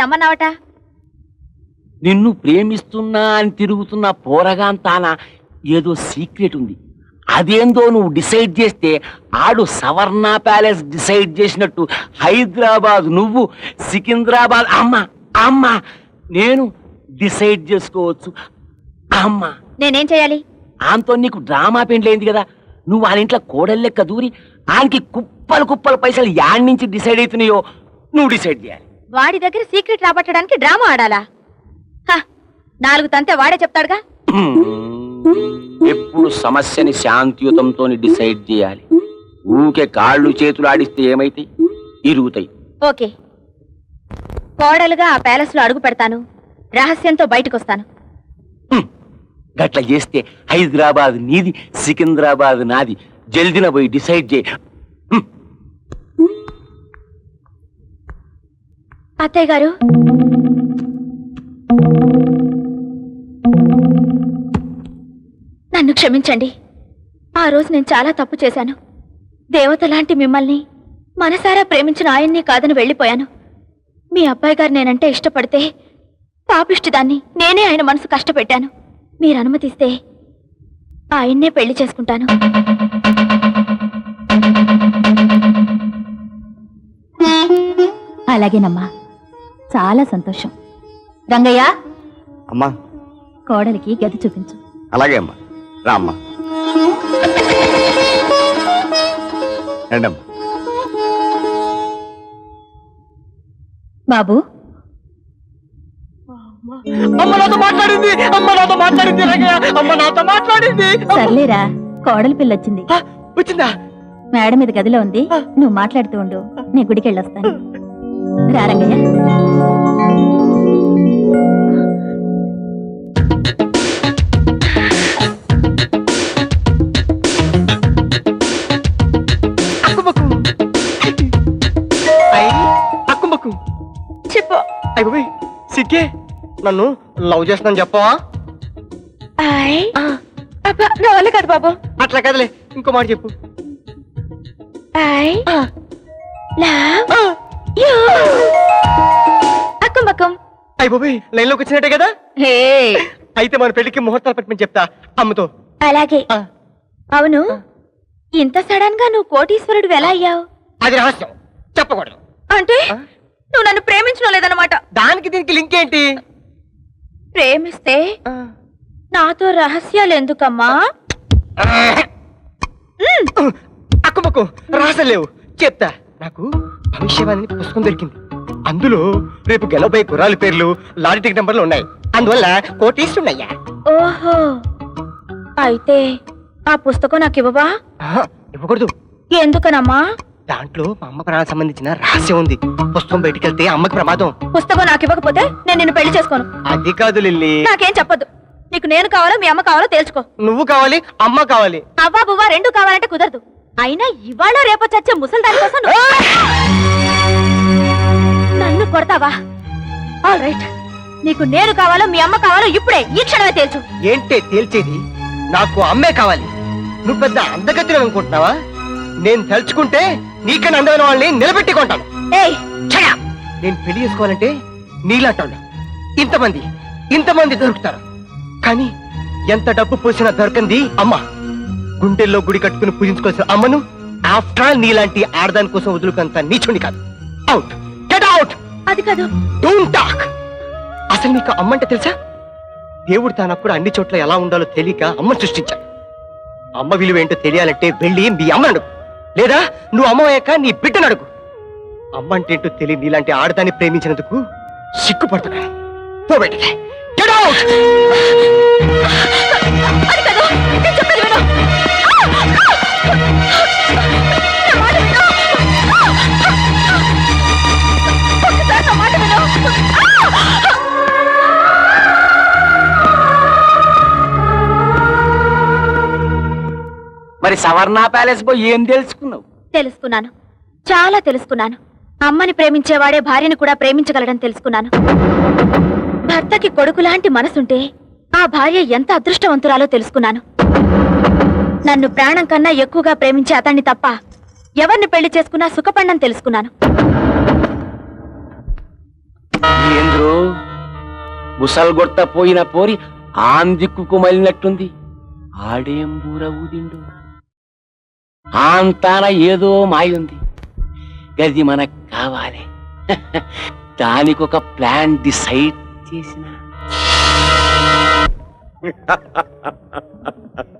ప్రేమిస్తున్నానన్నావట నిన్ను ప్రేమిస్తున్నా అని తిరుగుతున్న పోరగాంతాన ఏదో సీక్రెట్ ఉంది. అదేందో నువ్వు డిసైడ్ చేస్తే ఆడు సవర్ణ ప్యాలెస్ డిసైడ్ చేసినట్టు హైదరాబాద్ నువ్వు సికింద్రాబాద్ అమ్మ అమ్మ నేను డిసైడ్ చేసుకోవచ్చు. అమ్మ. నేనేం చేయాలి? ఆంతో నీకు డ్రామా పెండ్లైంది కదా. నువ్వు వాళ్ళ ఇంట్లో కోడలు లెక్క దూరి ఆయనకి కుప్పలు కుప్పల పైసలు యాడ్ నుంచి డిసైడ్ అవుతున్నాయో నువ్వు డిసైడ్ చేయాలి. వాడి దగ్గర సీక్రెట్ రాబట్టడానికి డ్రామా ఆడాలా? హ, నాలుగు తంతే వాడే చెప్తాడుగా? ఎప్పుడు సమస్యని శాంతియుతంతో డిసైడ్ చేయాలి. ఊకే కాళ్ళు చేతులు ఆడిస్తే ఏమైతాయి? ఇరుగుతాయి. ఓకే. కోడలుగా ఆ ప్యాలెస్లో అడుగు పెడతాను. రహస్యంతో బయటకు వస్తాను హ్మ్. గట్ల చేస్తే హైదరాబాద్ నీది సికింద్రాబాద్ నాది. జల్దిన పోయి డిసైడ్ చేయి. అత్తయ్య గారు. నన్ను క్షమించండి. ఆ రోజు నేను చాలా తప్పు చేశాను. దేవత లాంటి మిమ్మల్ని మనసారా ప్రేమించిన ఆయన్ని కాదని వెళ్ళిపోయాను. మీ అబ్బాయి గారు నేనంటే ఇష్టపడితే పాపిష్టిదాన్ని నేనే ఆయన మనసు కష్టపెట్టాను. మీరు అనుమతిస్తే ఆయన్నే పెళ్ళి చేసుకుంటాను. అలాగేనమ్మా. చాలా సంతోషం. రంగయ్య! అమ్మా! కోడలికి గది చూపించు. అలాగే అమ్మా. రా అమ్మా. రండమ్మా. బాబు! అమ్మ నాతో మాట్లాడింది అమ్మ నాతో మాట్లాడింది రంగయ్య! అమ్మ నాతో మాట్లాడింది సర్లేరా కోడలి పిల్లొచ్చింది. ఆ, వచ్చిందా? మేడం మీద గదిలో ఉంది. నువ్వు మాట్లాడుతూ ఉండు. నేను గుడికి వెళ్ళొస్తాను రా రంగయ్య. అక్కుబక్కు అయ్యి అక్కుబక్కు చెప్పు. అయ్యి సిక్కే నన్ను లవ్ చేస్తున్నాను చెప్పవా? నా వల్ల కాదు బాబు. అట్లా కదలే ఇంకో మాట చెప్పు. అక్కం బక్కం అయ్యి బాబోయ్ లైన్లోకి వచ్చినట్టే కదా? హే. అయితే మన పెళ్ళికి ముహూర్తాలు పెట్టమని చెప్తా. అమ్మతో. అలాగే. ఆ, అవును. ఇంత సడన్గా నువ్వు కోటీశ్వరుడు ఎలా అయ్యావు? అది రహస్యం. చెప్పకూడదు. అంటే? ఆ? నువ్వు నన్ను ప్రేమించడం లేదన్నమాట. దానికి దీనికి లింక్ ఏంటి? ప్రేమిస్తే ఆ. నాతో రహస్యాలు ఎందుకమ్మా? అక్కుమక్కు రాసలేవు చెప్తా. నాకు భవిష్యవాణి పుస్తకం దొరికింది. అందులో రేపు గెలవబోయే గుర్రాల పేర్లు లారీ టికెట్ నంబర్లు ఉన్నాయి. అందువల్ల కోటీస్తున్నాయ్యా ఓహో. అయితే ఆ పుస్తకం నాకు ఇవ్వవా? ఇవ్వకూడదు. ఎందుకనమ్మా? దాంట్లో మా అమ్మ ప్రాణానికి సంబంధించిన రహస్యం ఉంది. పుస్తకం బయటికి వెళ్తే అమ్మకి ప్రమాదం. పుస్తకం నాకు ఇవ్వకపోతే నేను నిన్ను పెళ్ళి చేసుకోను. అది కాదు లిల్లీ. నాకేం చెప్పొద్దు నీకు నేను కావాలో మీ అమ్మ కావాలో తేల్చుకో. నువ్వు కావాలి అమ్మ కావాలి. అవ్వా బువ్వా రెండు కావాలంటే కుదరదు. అయినా ఇవాళ రేపు చచ్చే ముసలి దాని కోసం నువ్వు- నన్ను కొడతావా ఆల్ రైట్ నీకు నేను కావాలో మీ అమ్మ కావాలో ఇప్పుడే ఈ క్షణమే తేల్చు. ఏంటే తేల్చేది? నాకు అమ్మే కావాలి. నువ్వు పెద్ద అందగతిని అనుకుంటున్నావా? నేను తలుచుకుంటే నీకన్నా అందమైన వాళ్ళని నిలబెట్టి కొంటాను. ఏయ్! ఛయ! నేను పెళ్ళి చేసుకోవాలంటే నీలాంటోళ్ళు ఇంతమంది ఇంతమంది దొరుకుతారు. కానీ ఎంత డబ్బు పోసినా దొరకంది అమ్మ. గుండెల్లో గుడి కట్టుకుని పూజించుకోవాల్సిన అమ్మను ఆఫ్టర్ ఆల్ నీలాంటి ఆడదాని కోసం వదులుకంత నీచుని కాదు. అవుట్ అది కాదు. డోంట్ టాక్ అసలు నీకు అమ్మంటే తెలుసా? దేవుడు తానప్పుడు అన్ని చోట్ల ఎలా ఉండాలో తెలియక అమ్మను సృష్టించాడు. అమ్మ విలువ ఏంటో తెలియాలంటే వెళ్ళి మీ అమ్మను అడుగు. లేదా నువ్వు అమ్మయ్యాక నీ బిడ్డను అడుగు. అమ్మ అంటే ఏంటో తెలియని నీలాంటి ఆడదాన్ని ప్రేమించినందుకు సిగ్గుపడుతున్నాను. పో బయటికి. మరి సవర్ణ ప్యాలెస్ పోయి ఏం తెలుసుకున్నావు? తెలుసుకున్నాను. చాలా తెలుసుకున్నాను. అమ్మని ప్రేమించేవాడే భార్యని కూడా ప్రేమించగలడని తెలుసుకున్నాను. భర్తకి కొడుకు లాంటి మనసుంటే ఆ భార్య ఎంత అదృష్టవంతురాలో తెలుసుకున్నాను. నన్ను ప్రాణం కన్నా ఎక్కువగా ప్రేమించే అతన్ని తప్ప ఎవరిని పెళ్ళి చేసుకున్నా సుఖపడనని తెలుసుకున్నాను. ఏంద్రో పోయిన పోరి ఆందిక్కుకు మలినట్టుంది. ఆడేం బూర ఊదిండు? అంతాన ఏదో మాయుంది. గది మనకు కావాలి. దానికి ఒక ప్లాన్ డిసైడ్ చేసిన.